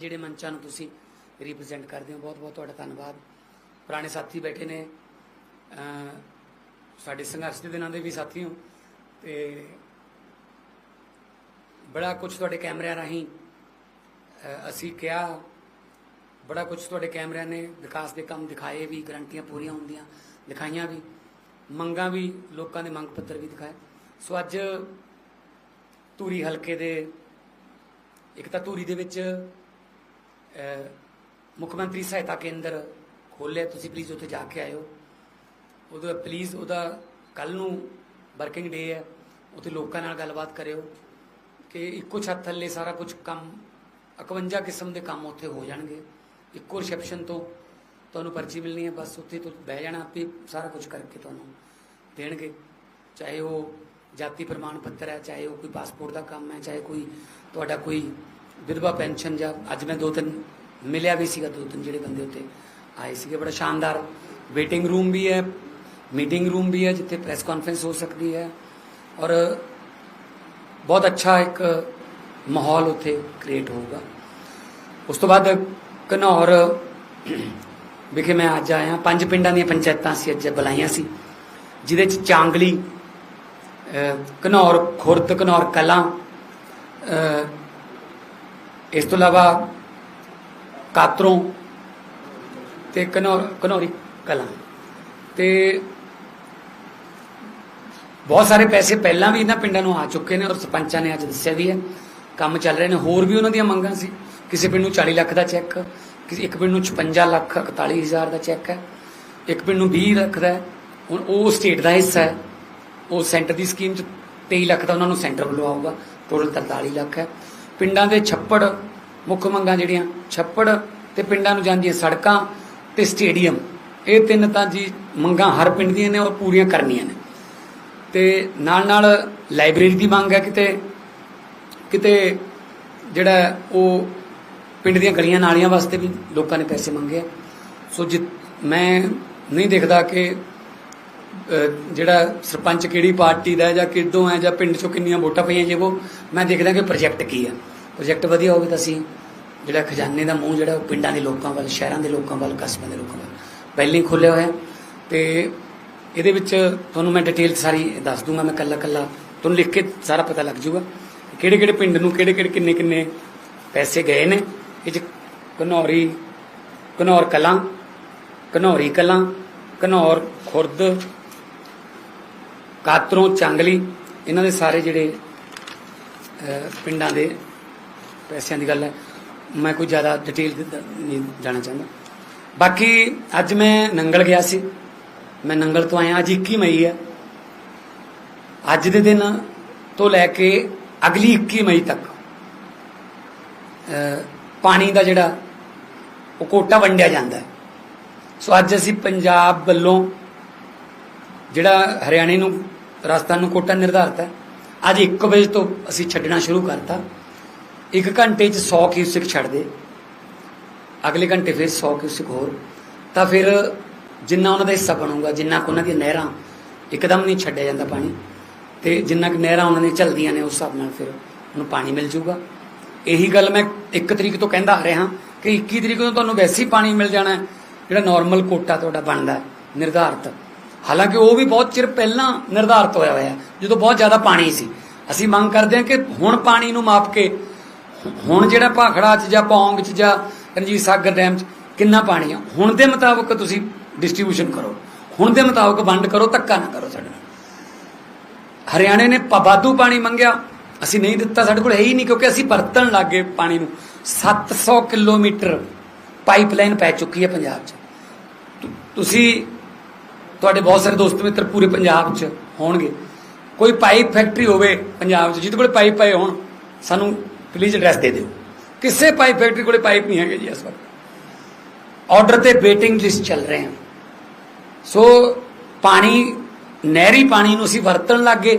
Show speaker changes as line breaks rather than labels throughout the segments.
ਜਿਹੜੇ ਮੰਚਾਂ ਨੂੰ ਤੁਸੀਂ ਰਿਪਰੈਜ਼ੈਂਟ ਕਰਦੇ ਹੋ, ਬਹੁਤ ਬਹੁਤ ਤੁਹਾਡਾ ਧੰਨਵਾਦ। ਪੁਰਾਣੇ ਸਾਥੀ ਬੈਠੇ ਨੇ ਸਾਡੇ ਸੰਘਰਸ਼ ਦੇ ਦਿਨਾਂ ਦੇ ਵੀ ਸਾਥੀ ਹੋ, ਤੇ ਬੜਾ ਕੁਝ ਤੁਹਾਡੇ ਕੈਮਰਿਆਂ ਰਾਹੀਂ ਅਸੀਂ ਕਿਹਾ, ਬੜਾ ਕੁਝ ਤੁਹਾਡੇ ਕੈਮਰਿਆਂ ਨੇ ਵਿਕਾਸ ਦੇ ਕੰਮ ਦਿਖਾਏ ਵੀ, ਗਰੰਟੀਆਂ ਪੂਰੀਆਂ ਹੁੰਦੀਆਂ, ਦਿਖਾਈਆਂ ਵੀ, ਮੰਗਾਂ ਵੀ ਲੋਕਾਂ ਦੇ ਮੰਗ ਪੱਤਰ ਵੀ ਦਿਖਾਏ। ਸੋ ਅੱਜ ਧੂਰੀ ਹਲਕੇ ਦੇ, ਇੱਕ ਤਾਂ ਧੂਰੀ ਦੇ ਵਿੱਚ ਮੁੱਖ ਮੰਤਰੀ ਸਹਾਇਤਾ ਕੇਂਦਰ ਖੋਲਿਆ ਤੁਸੀਂ ਪਲੀਜ਼ ਉੱਥੇ ਜਾ ਕੇ ਆਇਓ। ਉਹਦਾ ਪਲੀਜ਼ ਉਹਦਾ ਕੱਲ ਨੂੰ ਵਰਕਿੰਗ ਡੇ ਹੈ, ਉੱਥੇ ਲੋਕਾਂ ਨਾਲ ਗੱਲਬਾਤ ਕਰਿਓ ਕਿ ਇੱਕੋ ਛੱਤ ਥੱਲੇ ਸਾਰਾ ਕੁਝ ਕੰਮ 51 ਕਿਸਮ ਦੇ ਕੰਮ ਉੱਥੇ ਹੋ ਜਾਣਗੇ। ਇੱਕੋ ਰਿਸੈਪਸ਼ਨ ਤੋਂ ਤੁਹਾਨੂੰ ਪਰਚੀ ਮਿਲਣੀ ਹੈ, ਬਸ ਉੱਥੇ ਤੋਂ ਬਹਿ ਜਾਣਾ ਆਪੇ ਸਾਰਾ ਕੁਝ ਕਰਕੇ ਤੁਹਾਨੂੰ ਦੇਣਗੇ। ਚਾਹੇ ਉਹ ਜਾਤੀ ਪ੍ਰਮਾਣ ਪੱਤਰ ਹੈ, ਚਾਹੇ ਉਹ ਕੋਈ ਪਾਸਪੋਰਟ ਦਾ ਕੰਮ ਹੈ, ਚਾਹੇ ਕੋਈ ਤੁਹਾਡਾ ਕੋਈ ਵਿਧਵਾ ਪੈਨਸ਼ਨ ਜਾਂ ਅੱਜ ਮੈਂ ਦੋ ਤਿੰਨ ਮਿਲਿਆ ਵੀ ਸੀਗਾ ਦੋ ਤਿੰਨ ਜਿਹੜੇ ਬੰਦੇ ਉੱਤੇ ਆਏ ਸੀਗੇ ਬੜਾ ਸ਼ਾਨਦਾਰ ਵੇਟਿੰਗ ਰੂਮ ਵੀ ਹੈ ਮੀਟਿੰਗ ਰੂਮ ਵੀ ਹੈ ਜਿੱਥੇ ਪ੍ਰੈਸ ਕਾਨਫਰੰਸ ਹੋ ਸਕਦੀ ਹੈ ਔਰ ਬਹੁਤ ਅੱਛਾ ਇੱਕ ਮਾਹੌਲ ਉੱਥੇ ਕ੍ਰੀਏਟ ਹੋਊਗਾ। ਉਸ ਤੋਂ ਬਾਅਦ ਘਨੌਰ ਵਿਖੇ ਮੈਂ ਅੱਜ ਆਇਆ ਪੰਜ ਪਿੰਡਾਂ ਦੀਆਂ ਪੰਚਾਇਤਾਂ ਸੀ ਅੱਜ ਬੁਲਾਈਆਂ ਸੀ ਜਿਹਦੇ ਚ ਚਾਂਗਲੀ ਅਹ, ਘਨੌਰ ਖੁਰਦ ਘਨੌਰ ਕਲਾਂ ਇਸ ਤੋਂ ਇਲਾਵਾ ਕਾਤਰੋਂ ਤੇ ਘਨੌਰ ਘਨੌਰੀ ਕਲਾਂ ਤੇ ਬਹੁਤ ਸਾਰੇ ਪੈਸੇ ਪਹਿਲਾਂ ਵੀ ਇਹਨਾਂ ਪਿੰਡਾਂ ਨੂੰ ਆ ਚੁੱਕੇ ਨੇ ਔਰ ਸਰਪੰਚਾਂ ਨੇ ਅੱਜ ਦੱਸਿਆ ਵੀ ਹੈ। ਕੰਮ ਚੱਲ ਰਹੇ ਨੇ। ਹੋਰ ਵੀ ਉਹਨਾਂ ਦੀਆਂ ਮੰਗਾਂ ਸੀ। ਕਿਸੇ ਪਿੰਡ ਨੂੰ 40 ਲੱਖ ਦਾ ਚੈੱਕ, ਕਿਸੇ ਇੱਕ ਪਿੰਡ ਨੂੰ 56 ਲੱਖ 41 ਹਜ਼ਾਰ ਦਾ ਚੈੱਕ ਹੈ। ਇੱਕ ਪਿੰਡ ਨੂੰ 20 ਲੱਖ ਦਾ ਹੁਣ ਉਹ ਸਟੇਟ ਦਾ ਹਿੱਸਾ ਹੈ। ਉਹ ਸੈਂਟਰ ਦੀ ਸਕੀਮ ਚ 23 ਲੱਖ ਦਾ ਉਹਨਾਂ ਨੂੰ ਸੈਂਟਰ ਵੱਲੋਂ ਆਊਗਾ। ਟੋਟਲ 43 ਲੱਖ ਹੈ। ਪਿੰਡਾਂ ਦੇ ਛੱਪੜ, ਮੁੱਖ ਮੰਗਾਂ ਜਿਹੜੀਆਂ, ਛੱਪੜ ਤੇ ਪਿੰਡਾਂ ਨੂੰ ਜਾਂਦੀਆਂ ਸੜਕਾਂ ਤੇ ਸਟੇਡੀਅਮ, ਇਹ ਤਿੰਨ ਤਾਂ ਜੀ ਮੰਗਾਂ ਹਰ ਪਿੰਡ ਦੀਆਂ ਨੇ ਔਰ ਪੂਰੀਆਂ ਕਰਨੀਆਂ ਨੇ। ਤੇ ਨਾਲ ਨਾਲ ਲਾਇਬ੍ਰੇਰੀ ਦੀ ਮੰਗ ਹੈ ਕਿਤੇ ਕਿਤੇ ਜਿਹੜਾ ਉਹ ਪਿੰਡ ਦੀਆਂ ਗਲੀਆਂ ਨਾਲੀਆਂ ਵਾਸਤੇ ਵੀ ਲੋਕਾਂ ਨੇ ਪੈਸੇ ਮੰਗੇ ਆ। ਸੋ ਜਿ ਮੈਂ ਨਹੀਂ ਦੇਖਦਾ ਕਿ ਜਿਹੜਾ ਸਰਪੰਚ ਕਿਹੜੀ ਪਾਰਟੀ ਦਾ ਹੈ ਜਾਂ ਕਿੱਦੋਂ ਹੈ ਜਾਂ ਪਿੰਡ ਚੋਂ ਕਿੰਨੀਆਂ ਵੋਟਾਂ ਪਈਆਂ ਜੇ ਉਹ, ਮੈਂ ਦੇਖਦਾ ਕਿ ਪ੍ਰੋਜੈਕਟ ਕੀ ਆ। ਪ੍ਰੋਜੈਕਟ ਵਧੀਆ ਹੋਵੇ ਤਾਂ ਅਸੀਂ ਜਿਹੜਾ ਖਜ਼ਾਨੇ ਦਾ ਮੂੰਹ ਜਿਹੜਾ ਉਹ ਪਿੰਡਾਂ ਦੇ ਲੋਕਾਂ ਵੱਲ, ਸ਼ਹਿਰਾਂ ਦੇ ਲੋਕਾਂ ਵੱਲ, ਕਸਬਿਆਂ ਦੇ ਲੋਕਾਂ ਵੱਲ, ਪਹਿਲਾਂ ਹੀ ਖੋਲ੍ਹਿਆ ਹੋਇਆ। ਹੈ ਤੇ ਇਹਦੇ ਵਿੱਚ ਤੁਹਾਨੂੰ ਮੈਂ ਡਿਟੇਲ ਸਾਰੀ ਦੱਸ ਦੂੰਗਾ, ਮੈਂ ਕੱਲਾ ਕੱਲਾ ਤੁਹਾਨੂੰ ਲਿਖ ਕੇ ਸਾਰਾ ਪਤਾ ਲੱਗ ਜਾਊਗਾ ਕਿਹੜੇ ਕਿਹੜੇ ਪਿੰਡ ਨੂੰ ਕਿਹੜੇ ਕਿਹੜੇ ਕਿੰਨੇ ਕਿੰਨੇ ਪੈਸੇ ਗਏ ਨੇ। ਇਹ ਚ ਘਨੌਰੀ, ਘਨੌਰ ਕਲਾਂ, ਘਨੌਰੀ ਕਲਾਂ, ਘਨੌਰ ਖੁਰਦ, ਕਾਤਰੋਂ ਚੰਗਲੀ, ਇਹਨਾਂ ਦੇ ਸਾਰੇ ਜਿਹੜੇ ਪਿੰਡਾਂ ਦੇ ਪੈਸਿਆਂ ਦੀ ਗੱਲ ਹੈ, ਮੈਂ ਕੋਈ ਜ਼ਿਆਦਾ ਡਿਟੇਲ ਨਹੀਂ ਜਾਣਾ ਚਾਹੁੰਦਾ। ਬਾਕੀ ਅੱਜ ਮੈਂ ਨੰਗਲ ਗਿਆ ਸੀ। ਮੈਂ ਨੰਗਲ ਤੋਂ ਆਇਆ, ਅੱਜ 21 ਮਈ ਹੈ। ਅੱਜ ਦੇ ਦਿਨ ਤੋਂ ਲੈ ਕੇ ਅਗਲੀ 21 ਮਈ ਤੱਕ ਪਾਣੀ ਦਾ ਜਿਹੜਾ ਉਹ ਕੋਟਾ ਵੰਡਿਆ ਜਾਂਦਾ ਸੋ ਅੱਜ ਅਸੀਂ ਪੰਜਾਬ ਵੱਲੋਂ ਜਿਹੜਾ ਹਰਿਆਣੇ ਨੂੰ, ਰਾਜਸਥਾਨ ਨੂੰ ਕੋਟਾ ਨਿਰਧਾਰਤ ਹੈ, ਅੱਜ 1 ਵਜੇ ਤੋਂ ਅਸੀਂ ਛੱਡਣਾ ਸ਼ੁਰੂ ਕਰਤਾ। ਇੱਕ ਘੰਟੇ 'ਚ 100 ਕਿਊਸਿਕ ਛੱਡ ਦੇ। ਅਗਲੇ ਘੰਟੇ ਫਿਰ 100 ਕਿਊਸਿਕ ਹੋਰ। ਤਾਂ ਫਿਰ ਜਿੰਨਾ ਉਹਨਾਂ ਦਾ ਹਿੱਸਾ ਬਣੂਗਾ, ਜਿੰਨਾ ਕੁ ਉਹਨਾਂ ਦੀਆਂ ਨਹਿਰਾਂ ਇੱਕਦਮ ਨਹੀਂ ਛੱਡਿਆ ਜਾਂਦਾ ਪਾਣੀ, ਤੇ ਜਿੰਨਾ ਕੁ ਨਹਿਰਾਂ ਉਹਨਾਂ ਦੀਆਂ ਚੱਲਦੀਆਂ ਨੇ, ਉਸ ਹਿਸਾਬ ਨਾਲ ਫਿਰ ਉਹਨੂੰ ਪਾਣੀ ਮਿਲ ਜਾਊਗਾ ਇਹੀ ਗੱਲ ਮੈਂ 1 ਤਰੀਕ ਤੋਂ ਕਹਿੰਦਾ ਆ ਰਿਹਾ ਕਿ 21 ਤਰੀਕ ਨੂੰ ਤੁਹਾਨੂੰ ਵੈਸੇ ਹੀ ਪਾਣੀ ਮਿਲ ਜਾਣਾ ਜਿਹੜਾ ਨਾਰਮਲ ਕੋਟਾ ਤੁਹਾਡਾ ਬਣਦਾ ਨਿਰਧਾਰਤ। ਹਾਲਾਂਕਿ ਉਹ ਵੀ ਬਹੁਤ ਚਿਰ ਪਹਿਲਾਂ ਨਿਰਧਾਰਤ ਹੋਇਆ ਹੋਇਆ, ਜਦੋਂ ਬਹੁਤ ਜ਼ਿਆਦਾ ਪਾਣੀ ਸੀ। ਅਸੀਂ ਮੰਗ ਕਰਦੇ ਹਾਂ ਕਿ ਹੁਣ ਪਾਣੀ ਨੂੰ ਮਾਪ ਕੇ ਹੁਣ ਜਿਹੜਾ ਭਾਖੜਾ ਚ ਜਾਂ ਪੌਂਗ ਚ ਜਾਂ ਰਣਜੀਤ ਸਾਗਰ ਡੈਮ ਚ ਕਿੰਨਾ ਪਾਣੀ ਆ? ਹੁਣ ਦੇ ਮੁਤਾਬਕ ਤੁਸੀਂ ਡਿਸਟ੍ਰੀਬਿਊਸ਼ਨ ਕਰੋ। ਹੁਣ ਦੇ ਮੁਤਾਬਕ ਵੰਡ ਕਰੋ, ਧੱਕਾ ਨਾ ਕਰੋ ਸਾਡੇ ਨਾਲ। ਹਰਿਆਣੇ ਨੇ ਪ- ਵਾਧੂ ਪਾਣੀ ਮੰਗਿਆ। ਅਸੀਂ ਨਹੀਂ ਦਿੱਤਾ, ਸਾਡੇ ਕੋਲ ਹੈ ਹੀ ਨਹੀਂ ਕਿਉਂਕਿ ਅਸੀਂ ਵਰਤਣ ਲੱਗੇ ਪਾਣੀ ਨੂੰ। 700 ਕਿਲੋਮੀਟਰ ਪਾਈਪਲਾਈਨ ਪੈ ਚੁੱਕੀ ਹੈ ਪੰਜਾਬ 'ਚ। ਤੁਸੀਂ, ਤੁਹਾਡੇ ਬਹੁਤ ਸਾਰੇ ਦੋਸਤ ਮਿੱਤਰ ਪੂਰੇ ਪੰਜਾਬ 'ਚ ਹੋਣਗੇ। ਕੋਈ ਪਾਈਪ ਫੈਕਟਰੀ ਹੋਵੇ ਪੰਜਾਬ 'ਚ, ਜਿਹਦੇ ਕੋਲ ਪਾਈਪ ਪਏ ਹੋਣ, ਸਾਨੂੰ ਪਲੀਜ਼ ਐਡਰੈਸ ਦੇ ਦਿਓ। ਕਿਸੇ ਪਾਈਪ ਫੈਕਟਰੀ ਕੋਲੇ ਪਾਈਪ ਨਹੀਂ ਹੈਗੇ ਜੀ ਇਸ ਵਕਤ। ਆਰਡਰ ਤੇ ਵੇਟਿੰਗ ਲਿਸਟ ਚੱਲ ਰਹੇ ਹਨ। ਸੋ ਪਾਣੀ, ਨਹਿਰੀ ਪਾਣੀ ਨੂੰ ਅਸੀਂ ਵਰਤਣ ਲੱਗੇ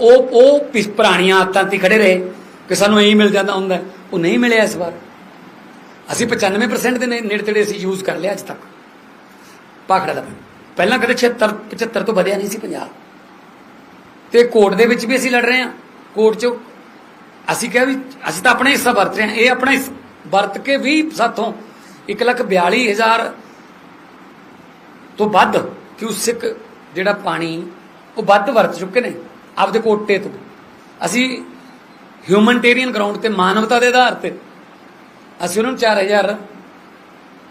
ਉਹ ਉਹ ਪਿਛ ਪੁਰਾਣੀਆਂ ਆਦਤਾਂ ਤੇ ਖੜੇ ਰਹੇ ਕਿ ਸਾਨੂੰ ਇਹੀ ਮਿਲ ਜਾਂਦਾ ਹੁੰਦਾ। ਉਹ ਨਹੀਂ ਮਿਲਿਆ ਇਸ ਵਾਰ। ਅਸੀਂ 95% ਦੇ ਨੇੜੇ ਤੇੜੇ ਅਸੀਂ ਯੂਜ਼ ਕਰ ਲਿਆ ਅੱਜ ਤੱਕ। ਭਾਖੜਾ ਦਾ ਪਹਿਲਾਂ ਕਦੇ 76 75 ਤੋਂ ਵਧਿਆ ਨਹੀਂ ਸੀ ਪੰਜਾਬ। ਤੇ ਕੋਰਟ ਦੇ ਵਿੱਚ ਵੀ ਅਸੀਂ ਲੜ ਰਹੇ ਹਾਂ। ਕੋਰਟ 'ਚ ਅਸੀਂ ਕਿਹਾ ਵੀ ਅਸੀਂ ਤਾਂ ਆਪਣਾ ਹਿੱਸਾ ਵਰਤ ਰਹੇ ਹਾਂ। ਇਹ ਆਪਣਾ ਹਿੱਸਾ ਵਰਤ ਕੇ ਵੀ ਸਾਥੋਂ 142000 ਤੋਂ ਵੱਧ ਕਿਊਸਿਕ ਜਿਹੜਾ ਪਾਣੀ ਉਹ ਵੱਧ ਵਰਤ ਚੁੱਕੇ ਨੇ ਆਪਦੇ ਕੋਟੇ ਤੋਂ। ਅਸੀਂ ਹਿਊਮਨਟੇਰੀਅਨ ਗਰਾਊਂਡ ਤੇ ਮਾਨਵਤਾ ਦੇ ਆਧਾਰ ਤੇ ਅਸੀਂ ਉਹਨਾਂ ਨੂੰ 4000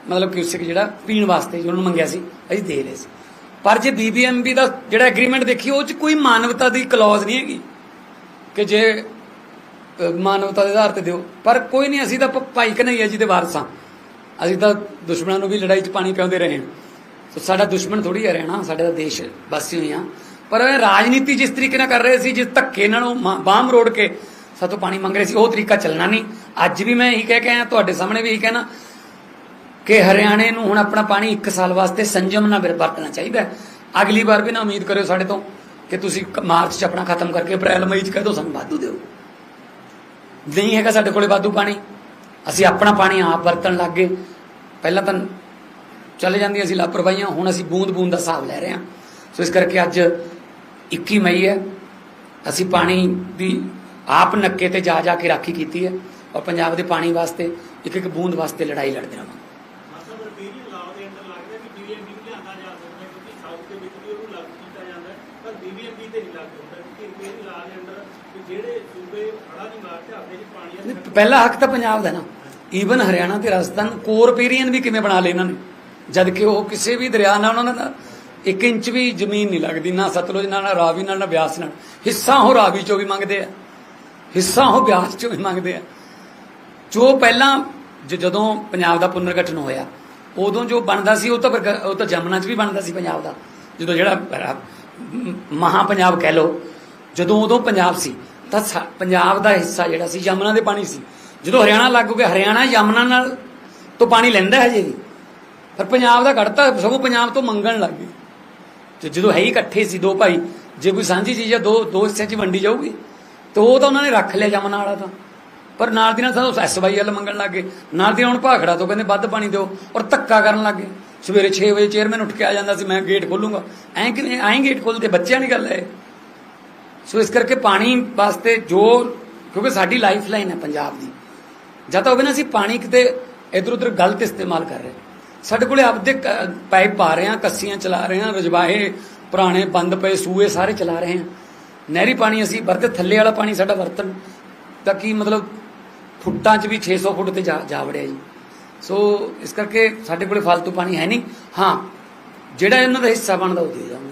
ਮਤਲਬ ਕਿਊਸਿਕ ਜਿਹੜਾ ਪੀਣ ਵਾਸਤੇ ਜਿਹਨਾਂ ਨੂੰ ਮੰਗਿਆ ਸੀ, ਅਸੀਂ ਦੇ ਰਹੇ ਸੀ। ਪਰ ਜੇ ਬੀਬੀਐਮਬੀ ਦਾ ਜਿਹੜਾ ਐਗਰੀਮੈਂਟ ਦੇਖੀ, ਉਹ ਚ ਕੋਈ ਮਾਨਵਤਾ ਦੀ ਕਲੌਜ਼ ਨਹੀਂ ਹੈਗੀ ਕਿ ਜੇ ਮਾਨਵਤਾ ਦੇ ਆਧਾਰ ਤੇ ਦਿਓ। ਪਰ ਕੋਈ ਨਹੀਂ, ਅਸੀਂ ਤਾਂ ਭਾਈ ਕਨਈਆ ਜੀ ਦੇ ਵਾਰਸ ਹਾਂ। ਅਸੀਂ ਤਾਂ ਦੁਸ਼ਮਣਾਂ ਨੂੰ ਵੀ ਲੜਾਈ 'ਚ ਪਾਣੀ ਪਿਆਉਂਦੇ ਰਹੇ ਹਾਂ। ਸੋ ਸਾਡਾ ਦੁਸ਼ਮਣ ਥੋੜੀ ਹੈ ਰਹਿਣਾ, ਸਾਡੇ ਤਾਂ ਦੇਸ਼ ਵਾਸੀ ਹੋਈ ਹਾਂ। ਪਰ ਰਾਜਨੀਤੀ ਜਿਸ ਤਰੀਕੇ ਨਾਲ ਕਰ ਰਹੇ ਸੀ, ਜਿਸ ਧੱਕੇ ਨਾਲ ਉਹ ਮਾ- ਬਾਂਹ ਮਰੋੜ ਕੇ ਸਾਤੋਂ ਪਾਣੀ ਮੰਗ ਰਹੇ ਸੀ, ਉਹ ਤਰੀਕਾ ਚੱਲਣਾ ਨਹੀਂ। ਅੱਜ ਵੀ ਮੈਂ ਇਹੀ ਕਹਿ ਕੇ ਆਇਆ, ਤੁਹਾਡੇ ਸਾਹਮਣੇ ਵੀ ਇਹੀ ਕਹਿਣਾ ਕਿ ਹਰਿਆਣੇ ਨੂੰ ਹੁਣ ਆਪਣਾ ਪਾਣੀ 1 ਸਾਲ ਵਾਸਤੇ ਸੰਜਮ ਨਾਲ ਵਰਤਣਾ ਚਾਹੀਦਾ ਅਗਲੀ ਵਾਰ ਵੀ ਨਾ ਉਮੀਦ ਕਰਿਓ ਸਾਡੇ ਤੋਂ ਕਿ ਤੁਸੀਂ ਮਾਰਚ 'ਚ ਆਪਣਾ ਖਤਮ ਕਰਕੇ ਅਪ੍ਰੈਲ, ਮਈ 'ਚ ਕਹਿ ਦਿਓ ਸਾਨੂੰ ਵਾਧੂ ਦਿਓ। ਨਹੀਂ ਹੈਗਾ ਸਾਡੇ ਕੋਲੇ ਵਾਧੂ ਪਾਣੀ। ਅਸੀਂ ਆਪਣਾ ਪਾਣੀ ਆਪ ਵਰਤਣ ਲੱਗ ਗਏ। ਪਹਿਲਾਂ ਤਾਂ ਚਲੇ ਜਾਂਦੀਆਂ ਸੀ ਲਾਪਰਵਾਹੀਆਂ, ਹੁਣ ਅਸੀਂ ਬੂੰਦ ਬੂੰਦ ਦਾ ਹਿਸਾਬ ਲੈ ਰਹੇ ਹਾਂ। ਸੋ ਇਸ ਕਰਕੇ ਅੱਜ 21 ਮਈ ਹੈ। ਅਸੀਂ ਪਾਣੀ ਦੀ ਆਪ ਨੱਕੇ ਤੇ ਜਾ ਜਾ ਕੇ ਰਾਖੀ ਕੀਤੀ ਹੈ ਔਰ ਪੰਜਾਬ ਦੇ ਪਾਣੀ ਵਾਸਤੇ ਇੱਕ ਇੱਕ ਬੂੰਦ ਵਾਸਤੇ ਲੜਾਈ ਲੜਦੇ ਰਹਾਂਗੇ
ਮਤਲਬ ਰਬੀਰੀ ਲਾਅ ਦੇ ਅੰਦਰ ਲੱਗਦਾ ਕਿ ਬੀਬੀਐਮਬੀ ਨੂੰ ਲਿਆਂਦਾ ਜਾ ਸਕਦਾ ਹੈ ਕਿਉਂਕਿ ਸਾਊਥ ਦੇ ਵਿੱਚ ਵੀ ਉਹਨੂੰ ਲਾਗੂ ਕੀਤਾ ਜਾਂਦਾ ਹੈ ਪਰ ਬੀਬੀਐਮਬੀ ਤੇ ਨਹੀਂ ਲਾਗੂ ਹੁੰਦਾ ਕਿਉਂਕਿ ਰਬੀਰੀ ਲਾਅ ਦੇ ਅੰਦਰ ਵੀ ਜਿਹੜੇ ਸੂਬੇ ਹੜ੍ਹਾਂ ਦੀ ਮਾਰ ਤੇ ਆਪਦੇ ਚ ਪਾਣੀ ਆ
ਨਹੀਂ, ਪਹਿਲਾ ਹੱਕ ਤਾਂ ਪੰਜਾਬ ਦਾ ਨਾ। ਈਵਨ ਹਰਿਆਣਾ ਤੇ ਰਾਜਸਥਾਨ ਕੋਰਪੇਰੀਅਨ ਵੀ ਕਿਵੇਂ ਬਣਾ ਲਏ ਇਹਨਾਂ ਨੇ। ਜਦ ਕਿ ਉਹ ਕਿਸੇ ਵੀ ਦਰਿਆ ਨਾਲ ਉਹਨਾਂ ਦਾ 1 ਇੰਚ ਵੀ ਜ਼ਮੀਨ ਨਹੀਂ ਲੱਗਦੀ, ਨਾ ਸਤਲੁਜ ਨਾਲ, ਨਾ ਰਾਵੀ ਨਾਲ, ਨਾ ਬਿਆਸ ਨਾਲ। ਹਿੱਸਾ ਉਹ ਰਾਵੀ ਚੋਂ ਵੀ ਮੰਗਦੇ ਆ। ਹਿੱਸਾ ਉਹ ਬਿਆਸ ਚੋਂ ਵੀ ਮੰਗਦੇ ਆ। ਜੋ ਪਹਿਲਾਂ ਜਦੋਂ ਪੰਜਾਬ ਦਾ ਪੁਨਰਗਠਨ ਹੋਇਆ, ਉਦੋਂ ਜੋ ਬਣਦਾ ਸੀ, ਉਹ ਤਾਂ ਉਹ ਤਾਂ ਜਮਨਾ 'ਚ ਵੀ ਬਣਦਾ ਸੀ ਪੰਜਾਬ ਦਾ। ਜਦੋਂ ਜਿਹੜਾ ਰ- ਮਹਾ ਪੰਜਾਬ ਕਹਿ ਲੋ ਜਦੋਂ ਉਦੋਂ ਪੰਜਾਬ ਸੀ ਤਾਂ ਸਾ- ਪੰਜਾਬ ਦਾ ਹਿੱਸਾ ਜਿਹੜਾ ਸੀ, ਯਮਨਾ ਦੇ ਪਾਣੀ ਸੀ। ਜਦੋਂ ਹਰਿਆਣਾ ਲੱਗ ਗਿਆ, ਹਰਿਆਣਾ ਯਮਨਾ ਨਾਲ ਤੋਂ ਪਾਣੀ ਲੈਂਦਾ ਹੈ ਹਜੇ ਵੀ। ਪਰ ਪੰਜਾਬ ਦਾ ਘੜਤਾ ਸਗੋਂ ਪੰਜਾਬ ਤੋਂ ਮੰਗਣ ਲੱਗ ਗਏ ਤੇ ਜਦੋਂ ਹੈ ਹੀ ਇਕੱਠੇ ਸੀ ਦੋ ਭਾਈ, ਜੇ ਕੋਈ ਸਾਂਝੀ ਚੀਜ਼ ਆ, ਦੋ ਦੋ ਹਿੱਸਿਆਂ 'ਚ ਵੰਡੀ ਜਾਊਗੀ, ਤੇ ਉਹ ਤਾਂ ਉਹਨਾਂ ਨੇ ਰੱਖ ਲਿਆ ਜਮਨਾ ਵਾਲਾ ਤਾਂ। ਪਰ ਨਾਲ ਦੀ ਨਾਲ ਸਾਨੂੰ ਐਸਵਾਈਐਲ ਮੰਗਣ ਲੱਗ ਗਏ। ਨਾਲ ਦੀ ਹੁਣ ਭਾਖੜਾ ਤੋਂ ਕਹਿੰਦੇ ਵੱਧ ਪਾਣੀ ਦਿਓ, ਔਰ ਧੱਕਾ ਕਰਨ ਲੱਗ ਗਏ। ਸਵੇਰੇ 6 ਵਜੇ ਚੇਅਰਮੈਨ ਉੱਠ ਕੇ ਆ ਜਾਂਦਾ ਸੀ, ਮੈਂ ਗੇਟ ਖੋਲੂੰਗਾ। ਐਂ ਕਿਵੇਂ ਐਂ ਗੇਟ ਖੋਲਦੇ, ਬੱਚਿਆਂ ਦੀ ਗੱਲ ਹੈ ਸੋ ਇਸ ਕਰਕੇ ਪਾਣੀ ਵਾਸਤੇ ਜੋ ਕਿਉਂਕਿ ਸਾਡੀ ਲਾਈਫ ਲਾਈਨ ਹੈ ਪੰਜਾਬ ਦੀ। ਜਾਂ ਤਾਂ ਹੋਵੇ ਨਾ ਅਸੀਂ ਪਾਣੀ ਕਿਤੇ ਇਧਰ ਉਧਰ ਗਲਤ ਇਸਤੇਮਾਲ ਕਰ ਰਹੇ ਸਾਡੇ ਕੋਲੇ ਆਪਦੇ ਕ- ਪਾਈਪ ਪਾ ਰਹੇ ਹਾਂ, ਕੱਸੀਆਂ ਚਲਾ ਰਹੇ ਹਾਂ, ਰਜਵਾਹੇ, ਪੁਰਾਣੇ ਬੰਦ ਪਏ, ਸੂਏ ਸਾਰੇ ਚਲਾ ਰਹੇ ਹਾਂ। ਨਹਿਰੀ ਪਾਣੀ ਅਸੀਂ ਵਰਤੇ, ਥੱਲੇ ਵਾਲਾ ਪਾਣੀ ਸਾਡਾ ਵਰਤਨ ਤਾਂ ਕੀ ਮਤਲਬ? ਫੁੱਟਾਂ 'ਚ ਵੀ 600 ਫੁੱਟ ਤੇ ਜਾ ਜਾ ਵੜਿਆ ਜੀ। ਸੋ ਇਸ ਕਰਕੇ ਸਾਡੇ ਕੋਲੇ ਫालतू ਪਾਣੀ ਹੈ ਨਹੀਂ। ਹਾਂ, ਜਿਹੜਾ ਇਹਨਾਂ ਦਾ ਹਿੱਸਾ ਬਣਦਾ ਉਹ ਦੇ ਜਾਵਾਂਗੇ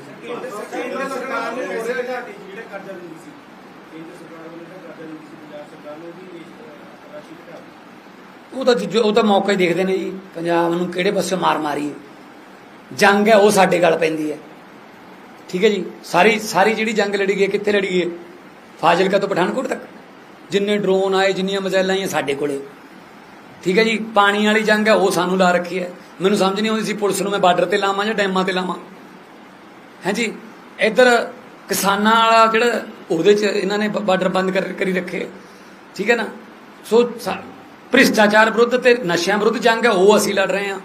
ਕੇਂਦਰ ਸਰਕਾਰ ਨੇ ਪੈਸੇ ਘਾਟੀ ਜਿਹੜਾ ਕਰਜ਼ਾ ਦਿੰਦੀ ਸੀ ਕੇਂਦਰ ਸਰਕਾਰ ਵੱਲੋਂ ਜਿਹੜਾ ਕਰਜ਼ਾ ਦਿੰਦੀ ਸੀ ਪੰਜਾਬ ਸਰਕਾਰ ਨੇ ਉਹਦੀ ਅਹ, ਰਾਸ਼ੀ ਘਟਾ ਦਿੱਤੀ
ਉਹ ਤਾਂ ਜੋ- ਉਹ ਤਾਂ ਮੌਕਾ ਹੀ ਦੇਖਦੇ ਨੇ ਜੀ। ਪੰਜਾਬ ਨੂੰ ਕਿਹੜੇ ਪਾਸੇ ਮਾਰ ਮਾਰੀ ਜੰਗ ਹੈ, ਉਹ ਸਾਡੇ ਗੱਲ ਪੈਂਦੀ ਹੈ। ਠੀਕ ਹੈ ਜੀ? ਸਾਰੀ ਸਾਰੀ ਜਿਹੜੀ ਜੰਗ ਲੜੀ ਗਈ ਕਿੱਥੇ ਲੜੀ ਗਈ ਫਾਜ਼ਿਲਕਾ ਤੋਂ ਪਠਾਨਕੋਟ ਤੱਕ। ਜਿੰਨੇ ਡਰੋਨ ਆਏ, ਜਿੰਨੀਆਂ ਮਜ਼ਾਈਲਾਂ ਆਈਆਂ ਸਾਡੇ ਕੋਲੇ। ਠੀਕ ਹੈ ਜੀ? ਪਾਣੀ ਵਾਲੀ ਜੰਗ ਹੈ, ਉਹ ਸਾਨੂੰ ਲਾ ਰੱਖੀ ਹੈ। ਮੈਨੂੰ ਸਮਝ ਨਹੀਂ ਆਉਂਦੀ ਸੀ ਪੁਲਿਸ ਨੂੰ ਮੈਂ ਬਾਰਡਰ ਤੇ ਲਾਵਾਂ ਜਾਂ ਡੈਮਾਂ ਤੇ ਲਾਵਾਂ। ਹੈ ਜੀ? ਇੱਧਰ ਕਿਸਾਨਾਂ ਵਾਲਾ ਜਿਹੜਾ ਉਹਦੇ ਚ ਇਹਨਾਂ ਨੇ ਬਾਰਡਰ ਬੰਦ ਕਰ ਕਰੀ ਰੱਖੇ। ਠੀਕ ਹੈ ਨਾ? ਸੋ ਸਾ- ਭ੍ਰਿਸ਼ਟਾਚਾਰ ਵਿਰੁੱਧ ਤੇ ਨਸ਼ਿਆਂ ਵਿਰੁੱਧ ਜੰਗ ਹੈ, ਉਹ ਅਸੀਂ ਲੜ ਰਹੇ ਹਾਂ।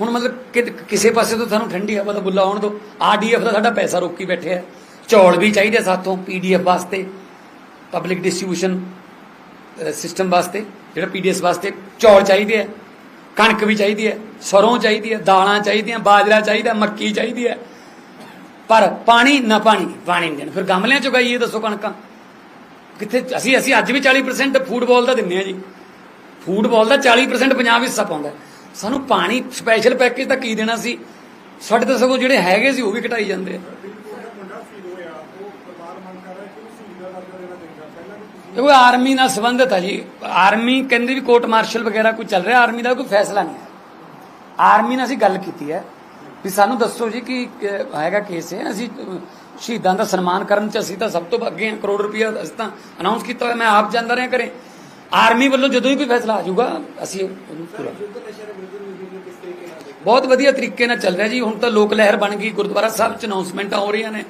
ਹੁਣ ਮਤਲਬ ਕਿ ਕਿਸੇ ਪਾਸੇ ਤੋਂ ਸਾਨੂੰ ਠੰਡੀ ਹਵਾ ਦਾ ਬੁੱਲਾ ਆਉਣ ਦੋ ਆਰਡੀਐਫ ਦਾ ਸਾਡਾ ਪੈਸਾ ਰੋਕੀ ਬੈਠੇ ਆ ਚੌਲ ਵੀ ਚਾਹੀਦੇ ਸਾਥੋਂ ਪੀਡੀਐਫ ਵਾਸਤੇ, ਪਬਲਿਕ ਡਿਸਟ੍ਰੀਬਿਊਸ਼ਨ ਸਿਸਟਮ ਵਾਸਤੇ, ਜਿਹੜਾ ਪੀਡੀਐਸ ਵਾਸਤੇ ਚੌਲ ਚਾਹੀਦੇ ਆ ਕਣਕ ਵੀ ਚਾਹੀਦੀ ਹੈ, ਸਰੋਂ ਚਾਹੀਦੀ ਹੈ, ਦਾਲਾਂ ਚਾਹੀਦੀਆਂ, ਬਾਜਰਾ ਚਾਹੀਦਾ, ਮੱਕੀ ਚਾਹੀਦੀ ਹੈ। ਪਰ ਪਾਣੀ ਨਾ ਪਾਣੀ ਪਾਣੀ ਨਹੀਂ ਦੇਣਾ। ਫਿਰ ਗਮਲਿਆਂ ਚ ਉਗਾਈਏ, ਦੱਸੋ ਕਣਕਾਂ। ਕਿੱਥੇ, ਅਸੀਂ ਅਸੀਂ ਅੱਜ ਵੀ 40% ਫੂਟਬਾਲ ਦਾ ਦਿੰਨੇ ਆ ਜੀ। ਫੂਟਬਾਲ ਦਾ 40% ਪੰਜਾਬ ਹਿੱਸਾ ਪਾਉਂਦਾ ਸਾਨੂੰ ਪਾਣੀ ਸਪੈਸ਼ਲ ਪੈਕੇਜ ਤਾਂ ਕੀ ਦੇਣਾ ਸੀ? ਸਾਡੇ ਤਾਂ ਸਗੋਂ ਜਿਹੜੇ ਹੈਗੇ ਸੀ, ਉਹ ਵੀ ਘਟਾਈ ਜਾਂਦੇ ਆ।
ਉਹ
ਦੇਖੋ, ਆਰਮੀ ਨਾਲ ਸੰਬੰਧਿਤ ਹੈ ਜੀ। ਆਰਮੀ ਕਹਿੰਦੇ ਵੀ ਕੋਰਟ ਮਾਰਸ਼ਲ ਵਗੈਰਾ ਕੋਈ ਚੱਲ ਰਿਹਾ, ਆਰਮੀ ਦਾ ਕੋਈ ਫੈਸਲਾ ਨਹੀਂ। ਹੈ ਆਰਮੀ ਨਾਲ ਅਸੀਂ ਗੱਲ ਕੀਤੀ ਹੈ। ਵੀ ਸਾਨੂੰ ਦੱਸੋ ਜੀ ਕਿ ਹੈਗਾ ਕੇਸ ਹੈ। ਅਸੀਂ ਸ਼ਹੀਦਾਂ ਦਾ ਸਨਮਾਨ ਕਰਨ ਚ ਅਸੀਂ ਤਾਂ ਸਭ ਤੋਂ ਅੱਗੇ ਹਾਂ ਕਰੋੜ ਰੁਪਇਆ ਅਸੀਂ ਤਾਂ ਅਨਾਉਂਸ ਕੀਤਾ ਹੋਇਆ ਮੈਂ ਆਪ ਜਾਂਦਾ ਰਿਹਾ ਕਰੇ ਆਰਮੀ ਵੱਲੋਂ ਜਦੋਂ ਹੀ ਕੋਈ ਫੈਸਲਾ ਆ ਜਾਊਗਾ ਅਸੀਂ ਉਹਨੂੰ ਪੂਰਾ ਬਹੁਤ ਵਧੀਆ ਤਰੀਕੇ ਨਾਲ ਚੱਲ ਰਿਹਾ ਜੀ। ਹੁਣ ਤਾਂ ਲੋਕ ਲਹਿਰ ਬਣ ਗਈ ਗੁਰਦੁਆਰਾ ਸਾਹਿਬ ਚ ਅਨਾਉਂਸਮੈਂਟਾਂ ਹੋ ਰਹੀਆਂ ਨੇ।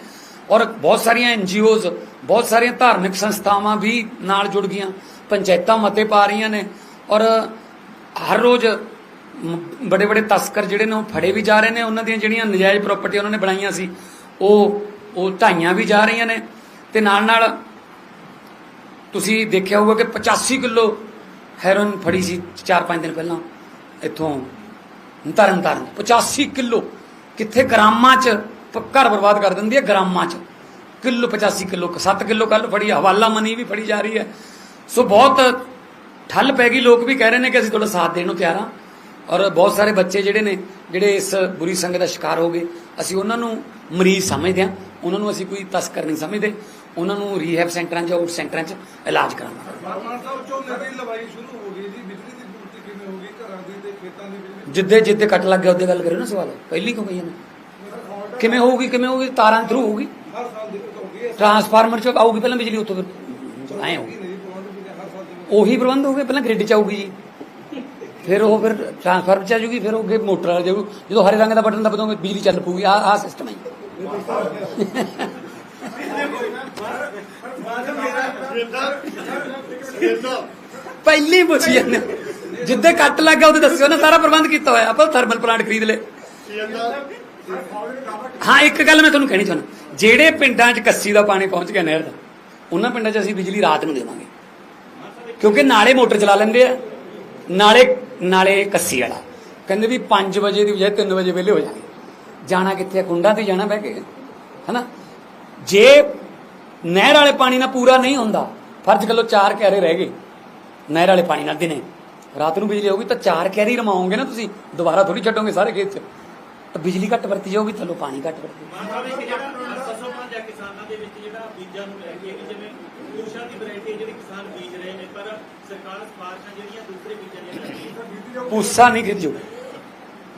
ਔਰ ਬਹੁਤ ਸਾਰੀਆਂ ਐਨਜੀਓਜ਼ ਬਹੁਤ ਸਾਰੀਆਂ ਧਾਰਮਿਕ ਸੰਸਥਾਵਾਂ ਵੀ ਨਾਲ ਜੁੜ ਗਈਆਂ। ਪੰਚਾਇਤਾਂ ਮਤੇ ਪਾ ਰਹੀਆਂ ਨੇ। ਔਰ ਹਰ ਰੋਜ਼ ਬੜੇ ਬੜੇ ਤਸਕਰ ਜਿਹੜੇ ਨੇ ਉਹ ਫੜੇ ਵੀ ਜਾ ਰਹੇ ਨੇ। ਉਹਨਾਂ ਦੀਆਂ ਜਿਹੜੀਆਂ ਨਜਾਇਜ਼ ਪ੍ਰਾਪਰਟੀ ਉਹਨਾਂ ਨੇ ਬਣਾਈਆਂ ਸੀ ਉਹ ਉਹ ਢਾਈਆਂ ਵੀ ਜਾ ਰਹੀਆਂ ਨੇ। ਤੇ ਨਾਲ ਨਾਲ ਤੁਸੀਂ ਦੇਖਿਆ ਹੋਊਗਾ ਕਿ 85 ਕਿਲੋ ਹੈਰੋਇਨ ਫੜੀ ਸੀ 4-5 ਦਿਨ ਪਹਿਲਾਂ ਇੱਥੋਂ ਤਰਨ ਤਾਰਨ 85 ਕਿਲੋ ਕਿੱਥੇ ਗ੍ਰਾਮਾਂ 'ਚ ਪ- ਘਰ ਬਰਬਾਦ ਕਰ ਦਿੰਦੀ ਹੈ ਗ੍ਰਾਮਾਂ 'ਚ। ਕਿਲੋ 85 ਕਿਲੋ 7 ਕਿਲੋ ਕੱਲ ਫੜੀ, ਹਵਾਲਾ ਮਨੀ ਵੀ ਫੜੀ ਜਾ ਰਹੀ ਹੈ। ਸੋ ਬਹੁਤ ਠੱਲ ਪੈ ਗਈ। ਲੋਕ ਵੀ ਕਹਿ ਰਹੇ ਨੇ ਕਿ ਅਸੀਂ ਤੁਹਾਡਾ ਸਾਥ ਦੇਣ ਨੂੰ ਤਿਆਰ ਹਾਂ। ਔਰ ਬਹੁਤ ਸਾਰੇ ਬੱਚੇ ਜਿਹੜੇ ਨੇ, ਜਿਹੜੇ ਇਸ ਬੁਰੀ ਸੰਗਤ ਦਾ ਸ਼ਿਕਾਰ ਹੋ ਗਏ, ਅਸੀਂ ਉਹਨਾਂ ਨੂੰ ਮਰੀਜ਼ ਸਮਝਦੇ ਹਾਂ। ਉਹਨਾਂ ਨੂੰ ਅਸੀਂ ਕੋਈ ਤਸਕਰ ਨਹੀਂ ਸਮਝਦੇ ਉਹਨਾਂ ਨੂੰ ਰੀਹੈਬ ਸੈਂਟਰਾਂ 'ਚ ਆਊਟ ਸੈਂਟਰਾਂ 'ਚ ਇਲਾਜ ਕਰਾਉਣਾ।
ਜੀ
ਜਿੱਦੇ ਜਿੱਦੇ ਕੱਟ ਲੱਗ ਗਿਆ ਉਹਦੇ ਗੱਲ ਕਰਿਓ ਨਾ ਸਵਾਲ। ਪਹਿਲੀ ਕਿਉਂ ਕਹੀ ਜਾਂਦੇ ਕਿਵੇਂ ਹੋਊਗੀ ਕਿਵੇਂ ਹੋਊਗੀ? ਤਾਰਾਂ ਥਰੂ ਹੋਊਗੀ? ਟਰਾਂਸਫਾਰਮਰ 'ਚ ਆਊਗੀ ਪਹਿਲਾਂ ਬਿਜਲੀ ਉੱਥੋਂ ਫਿਰ ਐਂ ਹੋਊਗੀ। ਉਹੀ ਪ੍ਰਬੰਧ ਹੋਊਗੇ ਪਹਿਲਾਂ ਗ੍ਰਿਡ 'ਚ ਆਊਗੀ ਜੀ। ਫਿਰ ਉਹ ਫਿਰ ਟਰਾਂਸਫਾਰਮਰ 'ਚ ਆ ਜਾਊਗੀ ਫਿਰ ਉਹ ਅੱਗੇ ਮੋਟਰ ਆ ਜਾਊ। ਜਦੋਂ ਹਰੇ ਰੰਗ ਦਾ ਬਟਨ ਦਬਾਉਂਗੇ ਬਿਜਲੀ ਚੱਲ ਪਊਗੀ। ਆ ਆ ਸਿਸਟਮ ਹੈ ਪਹਿਲੀ ਪੁੱਛੀ ਜਾਂਦੇ ਜਿੱਦੇ ਕੱਟ ਲੱਗ ਗਿਆ ਉਹਦੇ ਦੱਸਿਓ ਨਾ, ਸਾਰਾ ਪ੍ਰਬੰਧ ਕੀਤਾ ਹੋਇਆ। ਆਪਾਂ ਥਰਮਲ ਪਲਾਂਟ ਖਰੀਦ ਲੇ ਹਾਂ, ਇੱਕ ਗੱਲ ਮੈਂ ਤੁਹਾਨੂੰ ਕਹਿਣੀ ਚਾਹੁੰਦਾ। ਜਿਹੜੇ ਪਿੰਡਾਂ 'ਚ ਕੱਸੀ ਦਾ ਪਾਣੀ ਪਹੁੰਚ ਗਿਆ ਨਹਿਰ ਦਾ, ਉਹਨਾਂ ਪਿੰਡਾਂ 'ਚ ਅਸੀਂ ਬਿਜਲੀ ਰਾਤ ਨੂੰ ਦੇਵਾਂਗੇ। ਕਿਉਂਕਿ ਨਾਲੇ ਮੋਟਰ ਚਲਾ ਲੈਂਦੇ ਆ। ਨਾਲੇ ਨਾਲੇ ਕੱਸੀ ਵਾਲਾ। ਕਹਿੰਦੇ ਵੀ 5 ਵਜੇ ਦੀ ਬਜਾਏ 3 ਵਜੇ ਵਿਹਲੇ ਹੋ ਜਾਣਗੇ। ਜਾਣਾ ਕਿੱਥੇ ਕੁੰਡਾਂ ਤੇ ਜਾਣਾ ਬਹਿ ਕੇ ਹਨਾ? ਜੇ ਨਹਿਰ ਵਾਲੇ ਪਾਣੀ ਨਾਲ ਪੂਰਾ ਨਹੀਂ ਹੁੰਦਾ ਫਰਜ਼ ਕਰ ਲਓ ਚਾਰ ਕੈਰੇ ਰਹਿ ਗਏ ਨਹਿਰ ਵਾਲੇ ਪਾਣੀ ਨਾਲ ਦਿਨੇ। ਰਾਤ ਨੂੰ ਬਿਜਲੀ ਆਊਗੀ ਤਾਂ ਚਾਰ ਕੈਰੀ ਰਮਾਓਗੇ ਨਾ ਤੁਸੀਂ ਦੁਬਾਰਾ ਥੋੜੀ ਛੱਡੋਗੇ ਸਾਰੇ ਖੇਤ 'ਚ। ਤਾਂ ਬਿਜਲੀ ਘੱਟ ਵਰਤੀ ਜਾਊਗੀ ਥੱਲੋਂ ਪਾਣੀ ਘੱਟ ਵਰਤੀ
ਕਿਸਾਨਾਂ ਦੇ ਵਿੱਚ ਜਿਹੜਾ ਬੀਜਾਂ ਨੂੰ ਲੈ ਕੇ ਜਿਵੇਂ ਪੂਸ਼ਾ ਦੀ ਵੈਰਾਈਟੀ ਜਿਹੜੀ ਕਿਸਾਨ ਬੀਜ ਰਹੇ ਨੇ ਪਰ ਸਰਕਾਰ ਸਿਫਾਰਸ਼ਾਂ ਜਿਹੜੀਆਂ ਦੂਸਰੇ ਬੀਜਾਂ ਦੀਆਂ ਲੈ
ਪੂਸਾ ਨਹੀਂ ਖਿੱਚੋ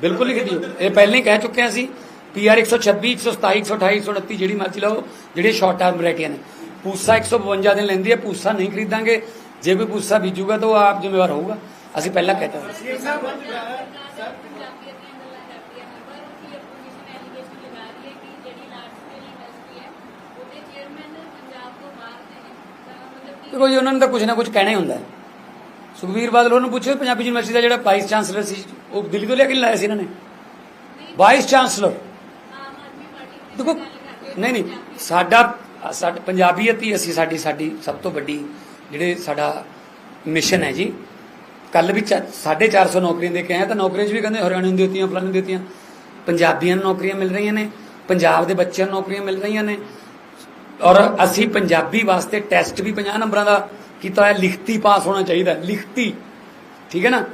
ਬਿਲਕੁਲ ਨਹੀਂ ਖਿੱਚੋ ਇਹ ਪਹਿਲਾਂ ਹੀ ਕਹਿ ਚੁੱਕੇ ਹਾਂ ਅਸੀਂ ਪੀਆਰ 126 127 128 129 ਜਿਹੜੀ ਮਰਜ਼ੀ ਲਓ ਜਿਹੜੇ ਸ਼ਾਰਟ ਟਰਮ ਵੈਰਾਈਟੀਆਂ ਨੇ। ਪੂਸਾ 152 ਦਿਨ ਲੈਂਦੀ ਹੈ ਪੂਸਾ ਨਹੀਂ ਖਰੀਦਾਂਗੇ। ਜੇ ਕੋਈ ਪੂਸਾ ਬੀਜੂਗਾ ਤਾਂ ਉਹ ਆਪ ਜ਼ਿੰਮੇਵਾਰ ਹੋਊਗਾ। ਅਸੀਂ ਪਹਿਲਾਂ ਕਹਿਤਾ ਦੇਖੋ ਜੀ ਉਹਨਾਂ ਨੂੰ ਤਾਂ ਕੁਝ ਨਾ ਕੁਝ ਕਹਿਣਾ ਹੀ ਹੁੰਦਾ ਹੈ। ਸੁਖਬੀਰ ਬਾਦਲ ਉਹਨੂੰ ਪੁੱਛੋ ਪੰਜਾਬੀ ਯੂਨੀਵਰਸਿਟੀ ਦਾ ਜਿਹੜਾ ਵਾਈਸ ਚਾਂਸਲਰ ਸੀ ਉਹ ਦਿੱਲੀ ਤੋਂ ਲੈ ਕੇ ਲਾਇਆ ਸੀ ਇਹਨਾਂ ਨੇ। ਵਾਈਸ ਚਾਂਸਲਰ ਦੇਖੋ, ਨਹੀਂ ਨਹੀਂ, ਸਾਡਾ ਸਾਡਾ, ਪੰਜਾਬੀਅਤ ਹੀ ਅਸੀਂ, ਸਾਡੀ ਸਾਡੀ ਸਭ ਤੋਂ ਵੱਡੀ ਜਿਹੜੇ ਸਾਡਾ ਮਿਸ਼ਨ ਹੈ ਜੀ, ਕੱਲ ਵੀ 450 ਨੌਕਰੀਆਂ ਦੇ ਕੇ ਆਏ ਤਾਂ ਨੌਕਰੀਆਂ 'ਚ ਵੀ ਕਹਿੰਦੇ ਹਰਿਆਣੇ ਨੂੰ ਦਿੱਤੀਆਂ, ਫਲਾਣੇ ਨੂੰ ਦਿੱਤੀਆਂ। ਪੰਜਾਬੀਆਂ ਨੂੰ ਨੌਕਰੀਆਂ ਮਿਲ ਰਹੀਆਂ ਨੇ, ਪੰਜਾਬ ਦੇ ਬੱਚਿਆਂ ਨੂੰ ਨੌਕਰੀਆਂ ਮਿਲ ਰਹੀਆਂ ਨੇ। ਔਰ ਅਸੀਂ ਪੰਜਾਬੀ ਵਾਸਤੇ ਟੈਸਟ ਵੀ 50 ਨੰਬਰਾਂ ਦਾ ਕੀਤਾ ਹੋਇਆ, ਲਿਖਤੀ ਪਾਸ ਹੋਣਾ ਚਾਹੀਦਾ, ਲਿਖਤੀ। ਠੀਕ ਹੈ ਨਾ?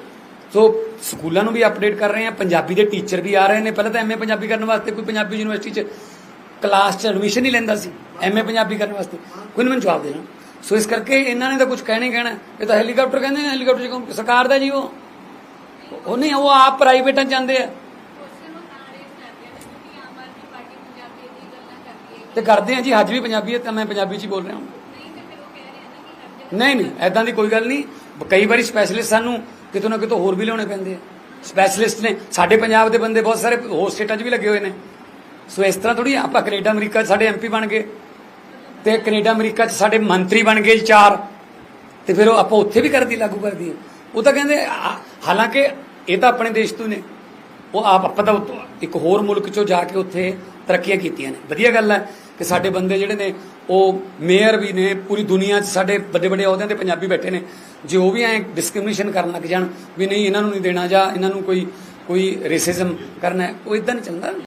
ਸੋ ਸਕੂਲਾਂ ਨੂੰ ਵੀ ਅਪਡੇਟ ਕਰ ਰਹੇ ਹਾਂ ਪੰਜਾਬੀ ਦੇ ਟੀਚਰ ਵੀ ਆ ਰਹੇ ਨੇ। ਪਹਿਲਾਂ ਤਾਂ ਐਮਏ ਪੰਜਾਬੀ ਕਰਨ ਵਾਸਤੇ ਕੋਈ ਪੰਜਾਬੀ ਯੂਨੀਵਰਸਿਟੀ 'ਚ ਕਲਾਸ 'ਚ ਐਡਮਿਸ਼ਨ ਨਹੀਂ ਲੈਂਦਾ ਸੀ। ਐਮਏ ਪੰਜਾਬੀ ਕਰਨ ਵਾਸਤੇ। ਕੋਈ ਨਹੀਂ ਮੈਨੂੰ ਜਵਾਬ ਦੇਣਾ। ਸੋ ਇਸ ਕਰਕੇ ਇਹਨਾਂ ਨੇ ਤਾਂ ਕੁਝ ਕਹਿਣਾ ਕਹਿਣਾ। ਇਹ ਤਾਂ ਹੈਲੀਕਾਪਟਰ ਕਹਿੰਦੇ ਨੇ ਹੈਲੀਕਾਪਟਰ ਸਰਕਾਰ ਦਾ ਜੀ ਉਹ। ਉਹ ਨਹੀਂ ਉਹ ਆਪ ਪ੍ਰਾਈਵੇਟਾਂ 'ਚ ਜਾਂਦੇ ਆ।
ਤਾਂ ਕਰਦੇ
ਆ ਜੀ ਅੱਜ ਵੀ ਪੰਜਾਬੀ ਹੈ ਤਾਂ ਮੈਂ ਪੰਜਾਬੀ 'ਚ ਹੀ ਬੋਲ ਰਿਹਾ ਹਾਂ।
ਨਹੀਂ
ਨਹੀਂ ਐਦਾਂ ਦੀ ਕੋਈ ਗੱਲ ਨਹੀਂ। ਕਈ ਵਾਰੀ ਸਪੈਸ਼ਲਿਸਟ ਸਾਨੂੰ ਕਿਤੋਂ ਨਾ ਕਿਤੋਂ ਹੋਰ ਵੀ ਲਿਆਉਣੇ ਪੈਂਦੇ ਆ। ਸਪੈਸ਼ਲਿਸਟ ਨੇ, ਸਾਡੇ ਪੰਜਾਬ ਦੇ ਬੰਦੇ ਬਹੁਤ ਸਾਰੇ ਹੋਰ ਸਟੇਟਾਂ 'ਚ ਵੀ ਲੱਗੇ ਹੋਏ ਨੇ। ਸੋ ਇਸ ਤਰ੍ਹਾਂ ਥੋੜੀ ਆਪਾਂ ਕੈਨੇਡਾ, ਅਮਰੀਕਾ 'ਚ ਸਾਡੇ ਐਮਪੀ ਬਣ ਗਏ ਤੇ ਕੈਨੇਡਾ, ਅਮਰੀਕਾ 'ਚ ਸਾਡੇ ਮੰਤਰੀ ਬਣ ਗਏ ਜੀ ਚਾਰ ਤੇ ਫਿਰ ਉਹ ਆਪਾਂ ਉੱਥੇ ਵੀ ਕਰਦੀ, ਲਾਗੂ ਕਰਦੀ ਹੈ ਉਹ ਤਾਂ ਕਹਿੰਦੇ ਹਾਲਾਂਕਿ ਇਹ ਤਾਂ ਆਪਣੇ ਦੇਸ਼ ਤੋਂ ਨੇ। ਉਹ ਆਪ, ਆਪਾਂ ਤਾਂ ਉੱਥੋਂ ਇੱਕ ਹੋਰ ਮੁਲਕ 'ਚੋਂ ਜਾ ਕੇ ਉੱਥੇ ਤਰੱਕੀਆਂ ਕੀਤੀਆਂ ਨੇ। ਵਧੀਆ ਗੱਲ ਹੈ। ਕਿ ਸਾਡੇ ਬੰਦੇ ਜਿਹੜੇ ਨੇ, ਉਹ ਮੇਅਰ ਵੀ ਨੇ, ਪੂਰੀ ਦੁਨੀਆ 'ਚ ਸਾਡੇ ਵੱਡੇ ਵੱਡੇ ਅਹੁਦਿਆਂ ਤੇ ਪੰਜਾਬੀ ਬੈਠੇ ਨੇ। ਜੇ ਉਹ ਵੀ ਐ ਡਿਸਕ੍ਰਿਮੀਨੇਸ਼ਨ ਕਰਨ ਲੱਗ ਜਾਣ ਵੀ ਨਹੀਂ, ਇਹਨਾਂ ਨੂੰ ਨਹੀਂ ਦੇਣਾ ਜਾਂ ਇਹਨਾਂ ਨੂੰ ਕੋਈ ਕੋਈ ਰੇਸਿਜ਼ਮ ਕਰਨਾ ਉਹ ਇਦਾਂ ਨਹੀਂ ਚੱਲਦਾ।